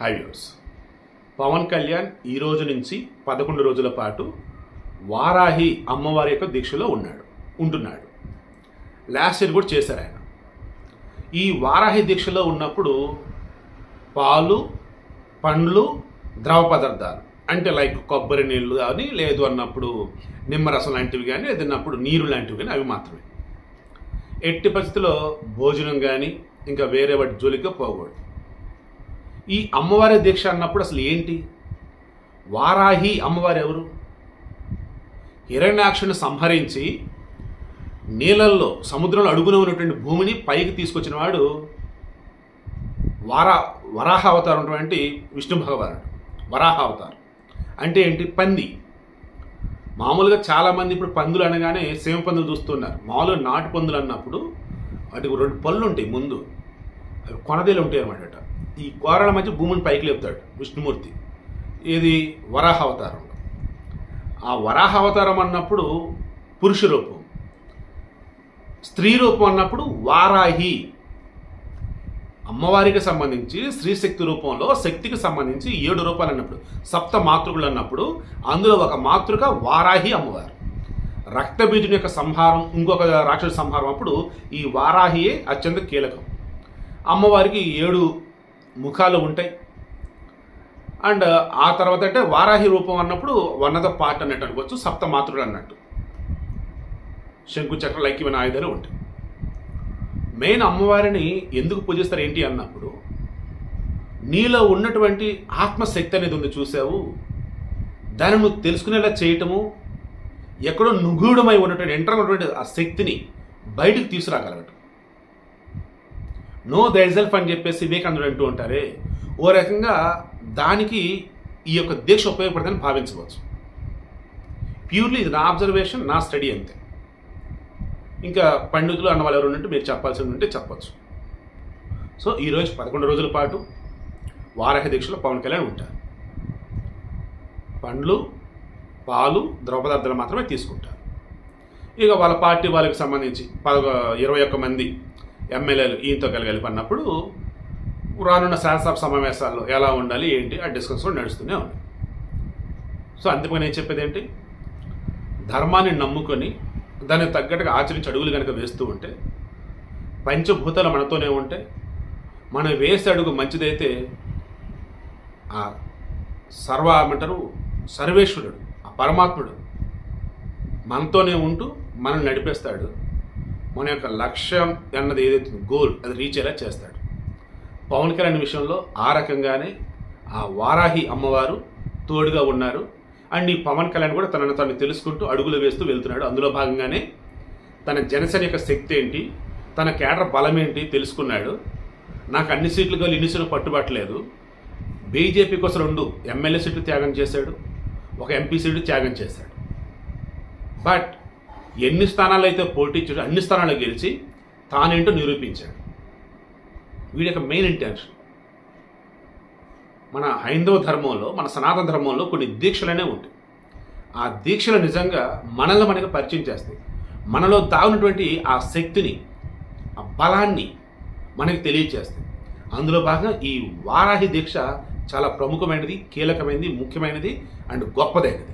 High views Pawan Kalyan ఈ రోజు నుంచి పదకొండు రోజుల పాటు వారాహి అమ్మవారి యొక్క దీక్షలో ఉన్నాడు ఉంటున్నాడు. లాస్ట్ ఇయర్ కూడా చేశారు ఆయన. ఈ వారాహి దీక్షలో ఉన్నప్పుడు పాలు పండ్లు ద్రవ పదార్థాలు అంటే లైక్ కొబ్బరి నీళ్ళు కానీ లేదు అన్నప్పుడు నిమ్మరసం లాంటివి కానీ లేదన్నప్పుడు నీరు లాంటివి కానీ అవి మాత్రమే. ఎట్టి పరిస్థితిలో భోజనం కానీ ఇంకా వేరే వాటి జోలికి పోకూడదు. ఈ అమ్మవారి దీక్ష అన్నప్పుడు అసలు ఏంటి? వారాహి అమ్మవారు ఎవరు? హిరణ్యాక్షుని సంహరించి నీళ్ళల్లో సముద్రంలో అడుగున ఉన్నటువంటి భూమిని పైకి తీసుకొచ్చిన వాడు వారా వరాహ అవతారం ఉన్నటువంటి విష్ణు భగవానుడు. వరాహ అవతారం అంటే ఏంటి? పంది. మామూలుగా చాలామంది ఇప్పుడు పందులు అనగానే సేమ పందులు చూస్తున్నారు. మామూలుగా నాటు పందులు అన్నప్పుడు వాటికి రెండు పళ్ళు ఉంటాయి ముందు. అవి కొనదేలు ఉంటాయి అన్నమాట ఈ కోరల మధ్య భూమిని పైకి లేపుతాడు విష్ణుమూర్తి. ఇది వరాహ అవతారం. ఆ వరాహ అవతారం అన్నప్పుడు పురుష రూపం. స్త్రీ రూపం అన్నప్పుడు వారాహి. అమ్మవారికి సంబంధించి స్త్రీశక్తి రూపంలో శక్తికి సంబంధించి ఏడు రూపాయలు అన్నప్పుడు సప్త మాతృకులు అన్నప్పుడు అందులో ఒక మాతృక వారాహి అమ్మవారు. రక్తబీజుని యొక్క సంహారం ఇంకొక రాక్షస సంహారం అప్పుడు ఈ వారాహియే అత్యంత కీలకం. అమ్మవారికి ఏడు ముఖాలు ఉంటాయి. అండ్ ఆ తర్వాత అంటే వారాహి రూపం అన్నప్పుడు వన్ ఆఫ్ ద పార్ట్ అన్నట్టు అనుకోవచ్చు సప్తమాతృడు అన్నట్టు. శంకు చక్ర లైక్యమైన ఆయుధాలు ఉంటాయి. మెయిన్ అమ్మవారిని ఎందుకు పూజిస్తారు ఏంటి అన్నప్పుడు నీలో ఉన్నటువంటి ఆత్మశక్తి అనేది ఉంది చూసావు దాన్ని నువ్వు తెలుసుకునేలా చేయటము ఎక్కడో నుగూఢమై ఉన్నటువంటి ఎంటర్ ఉన్నటువంటి ఆ శక్తిని బయటికి తీసుకురాగలగటం. నో దైజల్ఫ్ అని చెప్పేసి వివేకానందుడు అంటూ ఉంటారే. ఓ రకంగా దానికి ఈ యొక్క దీక్ష ఉపయోగపడదని భావించవచ్చు. ప్యూర్లీ ఇది నా అబ్జర్వేషన్ నా స్టడీ అంతే. ఇంకా పండితులు అన్న వాళ్ళు ఎవరు ఉంటే మీరు చెప్పాల్సి ఉంటే చెప్పచ్చు. సో ఈరోజు పదకొండు రోజుల పాటు వారాహ దీక్షలో పవన్ కళ్యాణ్ ఉంటారు. పండ్లు పాలు ద్రవ పదార్థాలు మాత్రమే తీసుకుంటారు. ఇక వాళ్ళ పార్టీ వాళ్ళకి సంబంధించి పద ఇరవై ఒక్క మంది ఎమ్మెల్యేలు ఈయనతో కలిపి అన్నప్పుడు రానున్న శాసనసభ సమావేశాల్లో ఎలా ఉండాలి ఏంటి ఆ డిస్కషన్ నడుస్తూనే ఉంది. సో అందుకని నేను చెప్పేది ఏంటి? ధర్మాన్ని నమ్ముకొని దానికి తగ్గట్టుగా ఆచరించి అడుగులు కనుక వేస్తూ ఉంటే పంచభూతాలు మనతోనే ఉంటే మనం వేసే అడుగు మంచిదైతే ఆ సర్వ ఏమంటారు సర్వేశ్వరుడు ఆ పరమాత్ముడు మనతోనే ఉంటూ మనం నడిపేస్తాడు. మన యొక్క లక్ష్యం అన్నది ఏదైతే గోల్ అది రీచ్ అయ్యేలా చేస్తాడు. పవన్ కళ్యాణ్ విషయంలో ఆ రకంగానే ఆ వారాహి అమ్మవారు తోడుగా ఉన్నారు. అండ్ ఈ పవన్ కళ్యాణ్ కూడా తనను తను తెలుసుకుంటూ అడుగులు వేస్తూ వెళ్తున్నాడు. అందులో భాగంగానే తన జనసేన యొక్క శక్తి ఏంటి తన కేడర్ బలం ఏంటి తెలుసుకున్నాడు. నాకు అన్ని సీట్లు కావాలి ఇన్ని సీట్లు పట్టుబట్టలేదు బీజేపీ కోసం రెండు ఎమ్మెల్యే సీట్లు త్యాగం చేశాడు. ఒక ఎంపీ సీటు త్యాగం చేశాడు. బట్ ఎన్ని స్థానాలు అయితే పోటీ అన్ని స్థానాలు గెలిచి తానేంటో నిరూపించాడు. వీడి యొక్క మెయిన్ ఇంటెన్షన్ మన హైందవ ధర్మంలో మన సనాతన ధర్మంలో కొన్ని దీక్షలనే ఉంటాయి. ఆ దీక్షలు నిజంగా మనల్ని మనకి పరిచయం చేస్తాయి. మనలో దాగినటువంటి ఆ శక్తిని ఆ బలాన్ని మనకి తెలియచేస్తాయి. అందులో భాగంగా ఈ వారాహి దీక్ష చాలా ప్రముఖమైనది కీలకమైనది ముఖ్యమైనది అండ్ గొప్పదైనది.